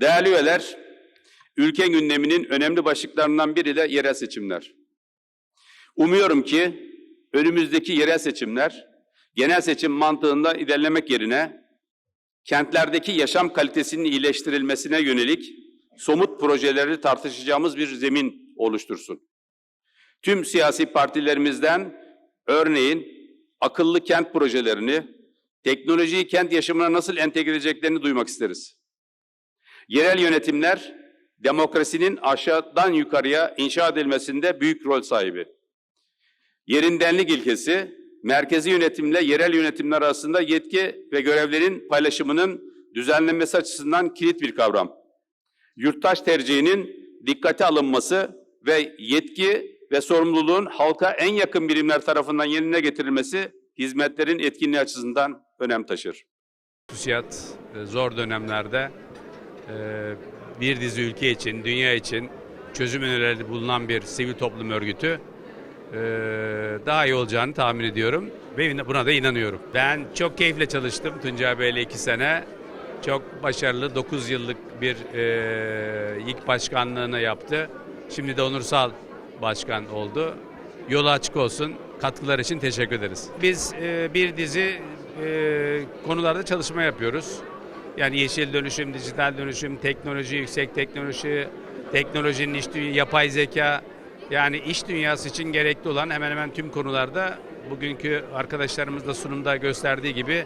Değerli üyeler, ülke gündeminin önemli başlıklarından biri de yerel seçimler. Umuyorum ki önümüzdeki yerel seçimler genel seçim mantığında ilerlemek yerine kentlerdeki yaşam kalitesinin iyileştirilmesine yönelik somut projeleri tartışacağımız bir zemin oluştursun. Tüm siyasi partilerimizden örneğin akıllı kent projelerini, teknolojiyi kent yaşamına nasıl entegre edeceklerini duymak isteriz. Yerel yönetimler demokrasinin aşağıdan yukarıya inşa edilmesinde büyük rol sahibi. Yerindenlik ilkesi, merkezi yönetimle yerel yönetimler arasında yetki ve görevlerin paylaşımının düzenlenmesi açısından kilit bir kavram. Yurttaş tercihinin dikkate alınması ve yetki ve sorumluluğun halka en yakın birimler tarafından yerine getirilmesi hizmetlerin etkinliği açısından önem taşır. TÜSİAD e, zor dönemlerde bir dizi ülke için, dünya için çözüm önerileri bulunan bir sivil toplum örgütü e, daha iyi olacağını tahmin ediyorum ve buna da inanıyorum. Ben çok keyifle çalıştım Tuncay Bey'le iki sene. Çok başarılı 9 yıllık bir e, ilk başkanlığını yaptı. Şimdi de onursal başkan oldu. Yolu açık olsun. Katkılar için teşekkür ederiz. Biz e, bir dizi e, konularda çalışma yapıyoruz. Yani yeşil dönüşüm, dijital dönüşüm, teknoloji, yüksek teknoloji, teknolojinin iş dünya, yapay zeka. Yani iş dünyası için gerekli olan hemen hemen tüm konularda bugünkü arkadaşlarımız da sunumda gösterdiği gibi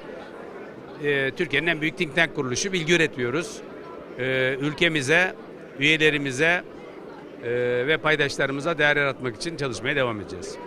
e, Türkiye'nin en büyük think tank kuruluşu bilgi üretiyoruz. E, ülkemize, üyelerimize e, ve paydaşlarımıza değer yaratmak için çalışmaya devam edeceğiz.